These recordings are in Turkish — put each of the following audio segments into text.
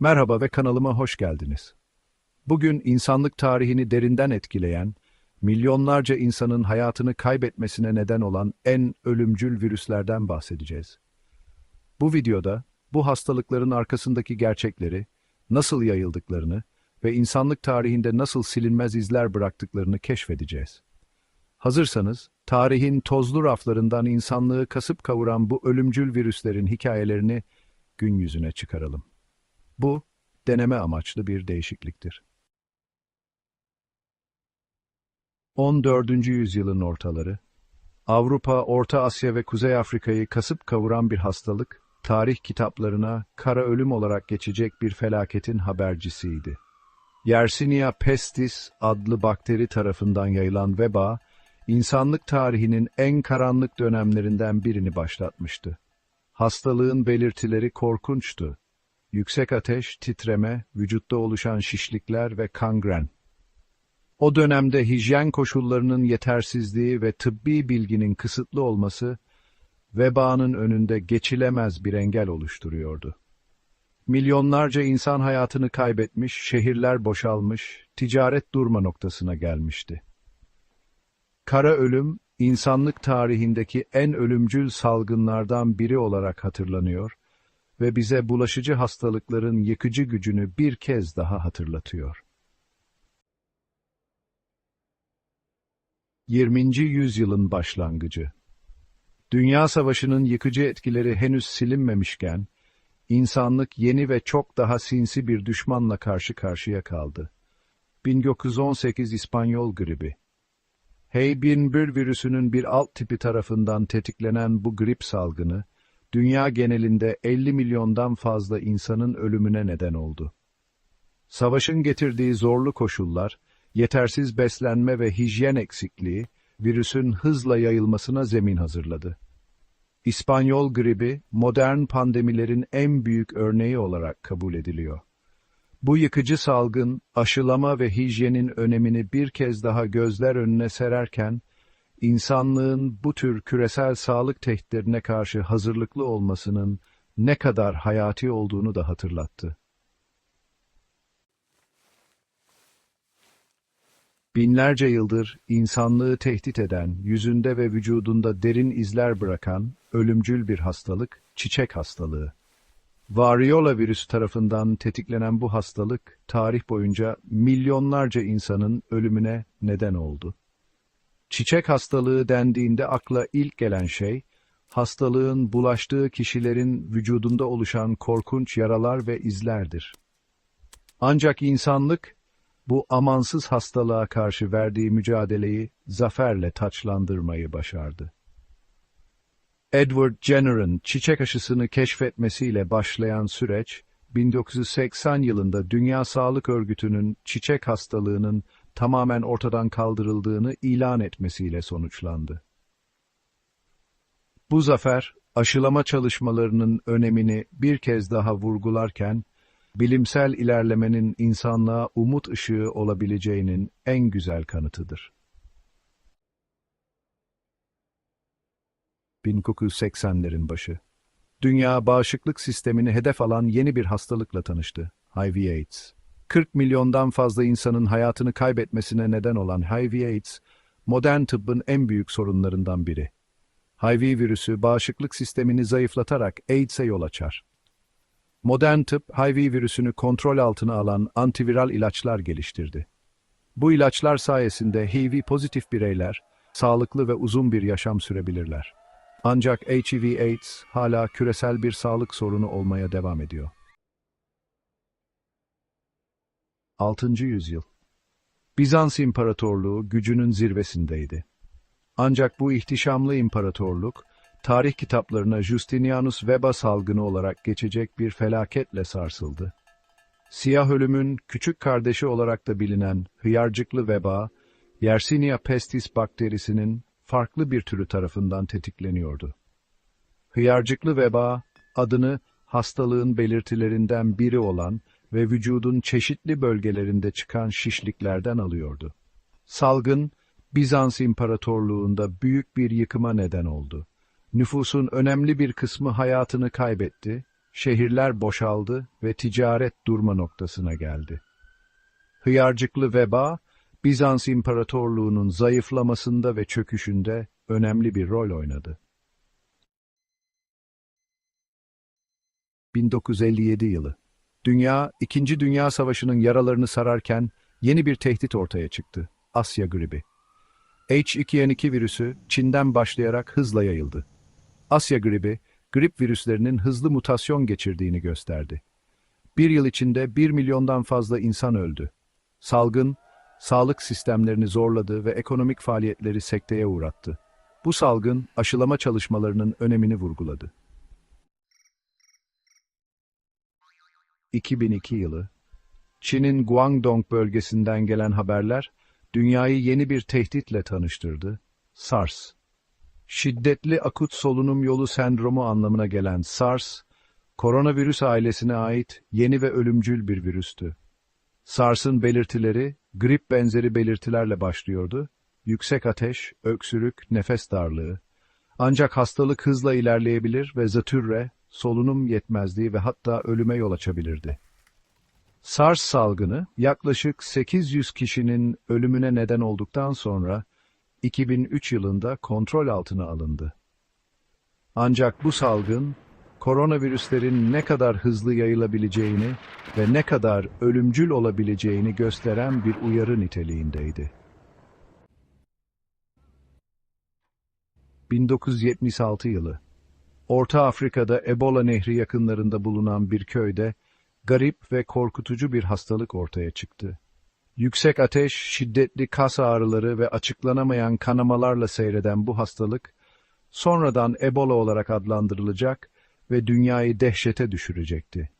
Merhaba ve kanalıma hoş geldiniz. Bugün insanlık tarihini derinden etkileyen, milyonlarca insanın hayatını kaybetmesine neden olan en ölümcül virüslerden bahsedeceğiz. Bu videoda bu hastalıkların arkasındaki gerçekleri, nasıl yayıldıklarını ve insanlık tarihinde nasıl silinmez izler bıraktıklarını keşfedeceğiz. Hazırsanız, tarihin tozlu raflarından insanlığı kasıp kavuran bu ölümcül virüslerin hikayelerini gün yüzüne çıkaralım. Bu, deneme amaçlı bir değişikliktir. 14. yüzyılın ortaları, Avrupa, Orta Asya ve Kuzey Afrika'yı kasıp kavuran bir hastalık, tarih kitaplarına kara ölüm olarak geçecek bir felaketin habercisiydi. Yersinia pestis adlı bakteri tarafından yayılan veba, insanlık tarihinin en karanlık dönemlerinden birini başlatmıştı. Hastalığın belirtileri korkunçtu. Yüksek ateş, titreme, vücutta oluşan şişlikler ve kangren. O dönemde hijyen koşullarının yetersizliği ve tıbbi bilginin kısıtlı olması, vebanın önünde geçilemez bir engel oluşturuyordu. Milyonlarca insan hayatını kaybetmiş, şehirler boşalmış, ticaret durma noktasına gelmişti. Kara ölüm, insanlık tarihindeki en ölümcül salgınlardan biri olarak hatırlanıyor ve bize bulaşıcı hastalıkların yıkıcı gücünü bir kez daha hatırlatıyor. 20. yüzyılın başlangıcı Dünya Savaşı'nın yıkıcı etkileri henüz silinmemişken, insanlık yeni ve çok daha sinsi bir düşmanla karşı karşıya kaldı. 1918 İspanyol gribi H1N1 virüsünün bir alt tipi tarafından tetiklenen bu grip salgını, dünya genelinde 50 milyondan fazla insanın ölümüne neden oldu. Savaşın getirdiği zorlu koşullar, yetersiz beslenme ve hijyen eksikliği, virüsün hızla yayılmasına zemin hazırladı. İspanyol gribi, modern pandemilerin en büyük örneği olarak kabul ediliyor. Bu yıkıcı salgın, aşılama ve hijyenin önemini bir kez daha gözler önüne sererken, insanlığın bu tür küresel sağlık tehditlerine karşı hazırlıklı olmasının ne kadar hayati olduğunu da hatırlattı. Binlerce yıldır insanlığı tehdit eden, yüzünde ve vücudunda derin izler bırakan ölümcül bir hastalık, çiçek hastalığı. Variola virüsü tarafından tetiklenen bu hastalık, tarih boyunca milyonlarca insanın ölümüne neden oldu. Çiçek hastalığı dendiğinde akla ilk gelen şey, hastalığın bulaştığı kişilerin vücudunda oluşan korkunç yaralar ve izlerdir. Ancak insanlık, bu amansız hastalığa karşı verdiği mücadeleyi zaferle taçlandırmayı başardı. Edward Jenner'ın çiçek aşısını keşfetmesiyle başlayan süreç, 1980 yılında Dünya Sağlık Örgütü'nün çiçek hastalığının tamamen ortadan kaldırıldığını ilan etmesiyle sonuçlandı. Bu zafer, aşılama çalışmalarının önemini bir kez daha vurgularken, bilimsel ilerlemenin insanlığa umut ışığı olabileceğinin en güzel kanıtıdır. 1980'lerin başı. Dünya bağışıklık sistemini hedef alan yeni bir hastalıkla tanıştı. HIV-AIDS. 40 milyondan fazla insanın hayatını kaybetmesine neden olan HIV-AIDS, modern tıbbın en büyük sorunlarından biri. HIV virüsü bağışıklık sistemini zayıflatarak AIDS'e yol açar. Modern tıp, HIV virüsünü kontrol altına alan antiviral ilaçlar geliştirdi. Bu ilaçlar sayesinde HIV pozitif bireyler, sağlıklı ve uzun bir yaşam sürebilirler. Ancak HIV-AIDS hala küresel bir sağlık sorunu olmaya devam ediyor. 6. yüzyıl Bizans İmparatorluğu gücünün zirvesindeydi. Ancak bu ihtişamlı imparatorluk, tarih kitaplarına Justinianus veba salgını olarak geçecek bir felaketle sarsıldı. Siyah ölümün küçük kardeşi olarak da bilinen hıyarcıklı veba, Yersinia pestis bakterisinin farklı bir türü tarafından tetikleniyordu. Hıyarcıklı veba, adını hastalığın belirtilerinden biri olan ve vücudun çeşitli bölgelerinde çıkan şişliklerden alıyordu. Salgın, Bizans İmparatorluğu'nda büyük bir yıkıma neden oldu. Nüfusun önemli bir kısmı hayatını kaybetti, şehirler boşaldı ve ticaret durma noktasına geldi. Hıyarcıklı veba, Bizans İmparatorluğu'nun zayıflamasında ve çöküşünde önemli bir rol oynadı. 1957 yılı. Dünya, İkinci Dünya Savaşı'nın yaralarını sararken yeni bir tehdit ortaya çıktı. Asya gribi. H2N2 virüsü Çin'den başlayarak hızla yayıldı. Asya gribi, grip virüslerinin hızlı mutasyon geçirdiğini gösterdi. Bir yıl içinde 1 milyondan fazla insan öldü. Salgın, sağlık sistemlerini zorladı ve ekonomik faaliyetleri sekteye uğrattı. Bu salgın, aşılama çalışmalarının önemini vurguladı. 2002 yılı, Çin'in Guangdong bölgesinden gelen haberler, dünyayı yeni bir tehditle tanıştırdı. SARS. Şiddetli akut solunum yolu sendromu anlamına gelen SARS, koronavirüs ailesine ait yeni ve ölümcül bir virüstü. SARS'ın belirtileri, grip benzeri belirtilerle başlıyordu. Yüksek ateş, öksürük, nefes darlığı. Ancak hastalık hızla ilerleyebilir ve zatürre, solunum yetmezliği ve hatta ölüme yol açabilirdi. SARS salgını yaklaşık 800 kişinin ölümüne neden olduktan sonra 2003 yılında kontrol altına alındı. Ancak bu salgın, koronavirüslerin ne kadar hızlı yayılabileceğini ve ne kadar ölümcül olabileceğini gösteren bir uyarı niteliğindeydi. 1976 yılı Orta Afrika'da Ebola Nehri yakınlarında bulunan bir köyde garip ve korkutucu bir hastalık ortaya çıktı. Yüksek ateş, şiddetli kas ağrıları ve açıklanamayan kanamalarla seyreden bu hastalık, sonradan Ebola olarak adlandırılacak ve dünyayı dehşete düşürecekti.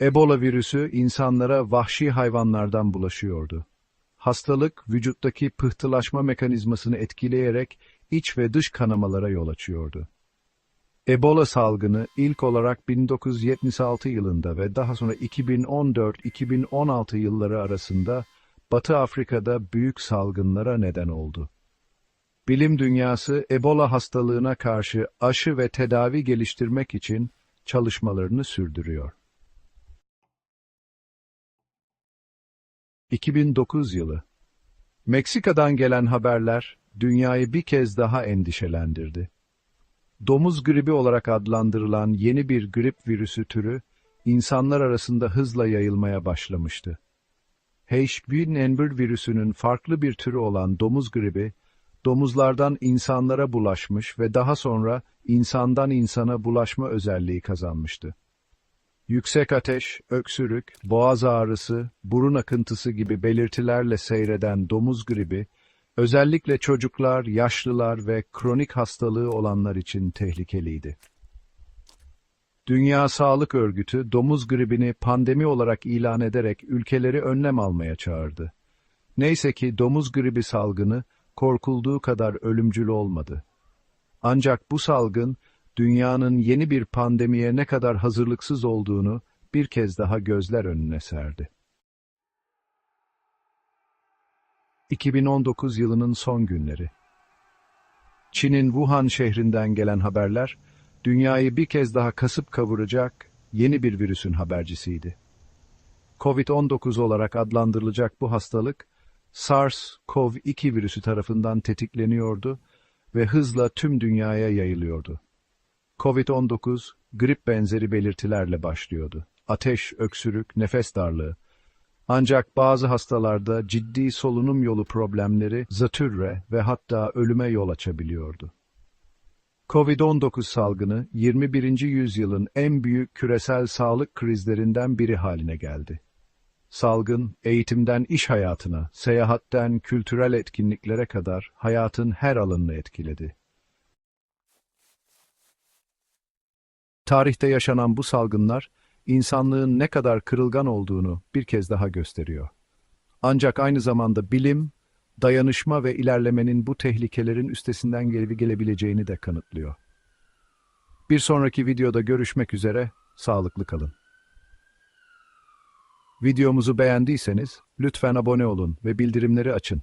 Ebola virüsü insanlara vahşi hayvanlardan bulaşıyordu. Hastalık, vücuttaki pıhtılaşma mekanizmasını etkileyerek iç ve dış kanamalara yol açıyordu. Ebola salgını ilk olarak 1976 yılında ve daha sonra 2014-2016 yılları arasında Batı Afrika'da büyük salgınlara neden oldu. Bilim dünyası Ebola hastalığına karşı aşı ve tedavi geliştirmek için çalışmalarını sürdürüyor. 2009 yılı Meksika'dan gelen haberler dünyayı bir kez daha endişelendirdi. Domuz gribi olarak adlandırılan yeni bir grip virüsü türü, insanlar arasında hızla yayılmaya başlamıştı. H1N1 virüsünün farklı bir türü olan domuz gribi, domuzlardan insanlara bulaşmış ve daha sonra insandan insana bulaşma özelliği kazanmıştı. Yüksek ateş, öksürük, boğaz ağrısı, burun akıntısı gibi belirtilerle seyreden domuz gribi, özellikle çocuklar, yaşlılar ve kronik hastalığı olanlar için tehlikeliydi. Dünya Sağlık Örgütü domuz gribini pandemi olarak ilan ederek ülkeleri önlem almaya çağırdı. Neyse ki domuz gribi salgını korkulduğu kadar ölümcül olmadı. Ancak bu salgın dünyanın yeni bir pandemiye ne kadar hazırlıksız olduğunu bir kez daha gözler önüne serdi. 2019 yılının son günleri. Çin'in Wuhan şehrinden gelen haberler, dünyayı bir kez daha kasıp kavuracak yeni bir virüsün habercisiydi. Covid-19 olarak adlandırılacak bu hastalık, SARS-CoV-2 virüsü tarafından tetikleniyordu ve hızla tüm dünyaya yayılıyordu. Covid-19, grip benzeri belirtilerle başlıyordu. Ateş, öksürük, nefes darlığı, ancak bazı hastalarda ciddi solunum yolu problemleri, zatürre ve hatta ölüme yol açabiliyordu. Covid-19 salgını 21. yüzyılın en büyük küresel sağlık krizlerinden biri haline geldi. Salgın, eğitimden iş hayatına, seyahatten kültürel etkinliklere kadar hayatın her alanını etkiledi. Tarihte yaşanan bu salgınlar, insanlığın ne kadar kırılgan olduğunu bir kez daha gösteriyor. Ancak aynı zamanda bilim, dayanışma ve ilerlemenin bu tehlikelerin üstesinden gelip gelebileceğini de kanıtlıyor. Bir sonraki videoda görüşmek üzere, sağlıklı kalın. Videomuzu beğendiyseniz lütfen abone olun ve bildirimleri açın.